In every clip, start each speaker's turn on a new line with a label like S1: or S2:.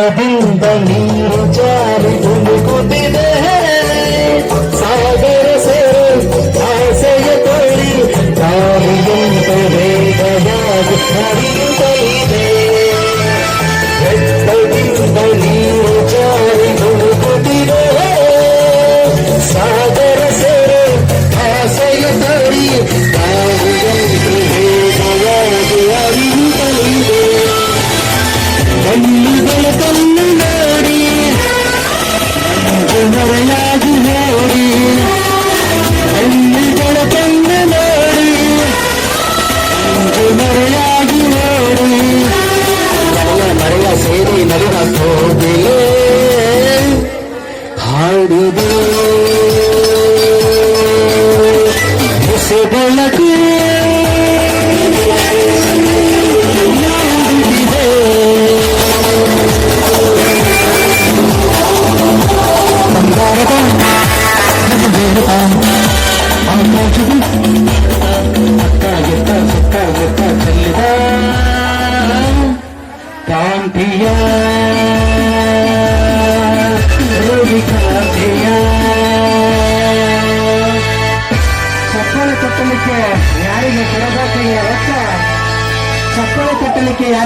S1: மகிழ்ந்த நீரே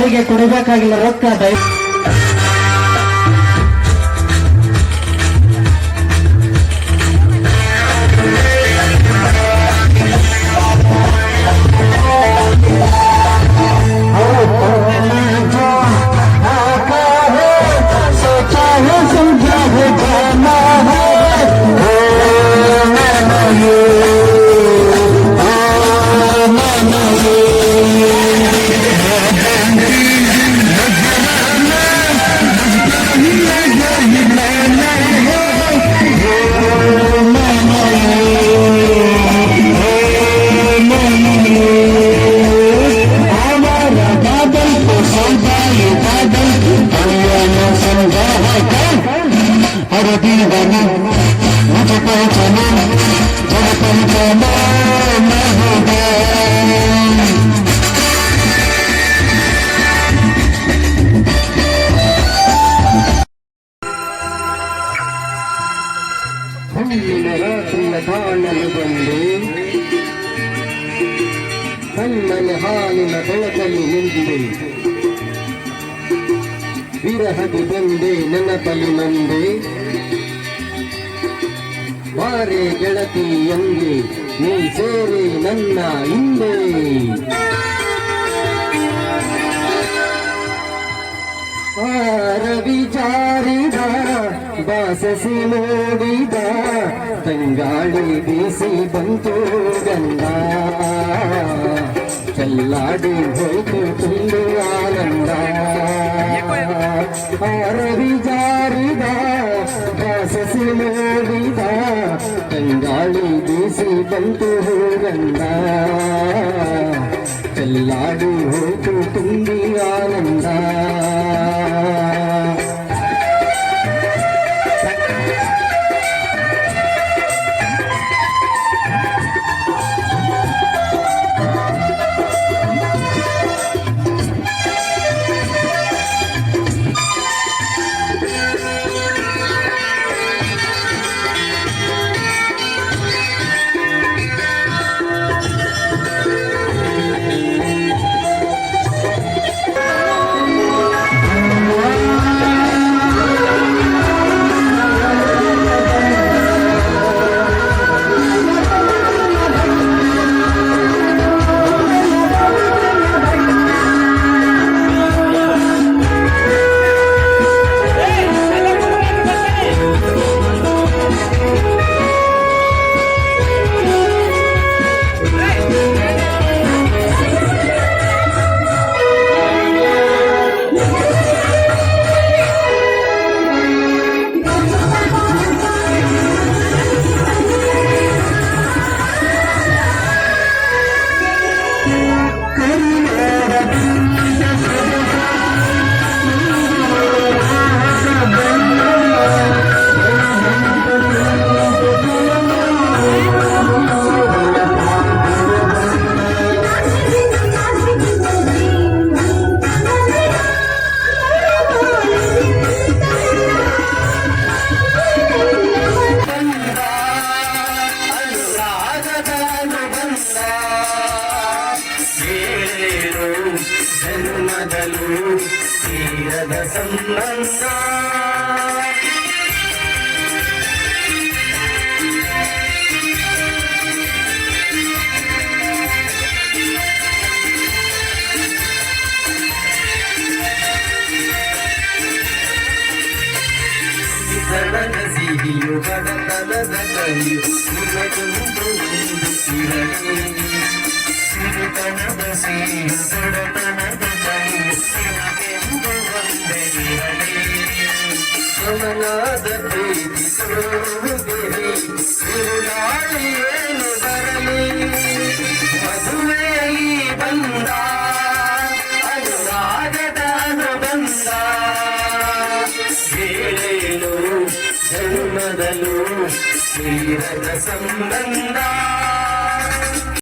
S1: ಯಾರಿಗೆ ಕೊಡಬೇಕಾಗಿಲ್ಲ ರೊಕ್ಕ ದಯ அரபிவன முஜபோஜன ஜலபஞ்சன மகுதே من حال مغلقا من جديد ಹುಣ್ಣಿನ ರಾತ್ರಿಯ ಕಾಣಲು ಬಂದೆ ಕಣ್ಣನ ಹಾಲಿನ ಬೆಳಕಲ್ಲಿ ನಿಂತಿದೆ ವಿರಹದಿ ಬಂದೆ ನೆನಪಲಿ ನಂದೆ ಬಾರೆ ಗೆಳತಿ ಎಂದೆ ನೀ ಸೇರಿ ನನ್ನ ಹಿಂದೆ ರವಿ ಜಾರಿದ ಬಾಸಸಿ ನೋಡಿದ ತಂಗಾಳಿ ಬೀಸಿ ಬಂತು ಗಂಧ ಚೆಲ್ಲಾಡಿ ಹೋಯ್ತು ತುಂಬು ಆನಂದ ರವಿ ಜಾರಿದ ಬಾಸಸಿ ನೋಡಿದ ತಂಗಾಳಿ ಬೀಸಿ ಬಂತು ಗಂಧ ಚೆಲ್ಲಾಡಿ ಹೋಯ್ತು ತುಂಬಿ ಆನಂದ ಜನ್ಮದಲು ತೀರದ ಸಂಬಂಧ ಸಡಗ ಸಿಹಿಯು ಬಡತನದ ಕಹಿಯು ನಿನಗೊಂದು ಒಂದು ಇರಲಿ ಸಿರಿತನದ ಸಿಹಿಯು ಬಡತನದ ಕಹಿಯು ನಿನಗೆಂದು ಒಂದೇ ಇರಲಿ ಸಮನಾದ ಪ್ರೀತಿ ಸೋರುಗೆರಿ ತಿರುಗಾಳಿ ಏನು ಬರಲಿ ಮದುವೆಯ ಈ ಬಂದ ಅನುರಾಗದ ಅನುಬಂಧ ಏಳೇಳು ಜನ್ಮದಲು ತೀರದ ಸಂಬಂಧ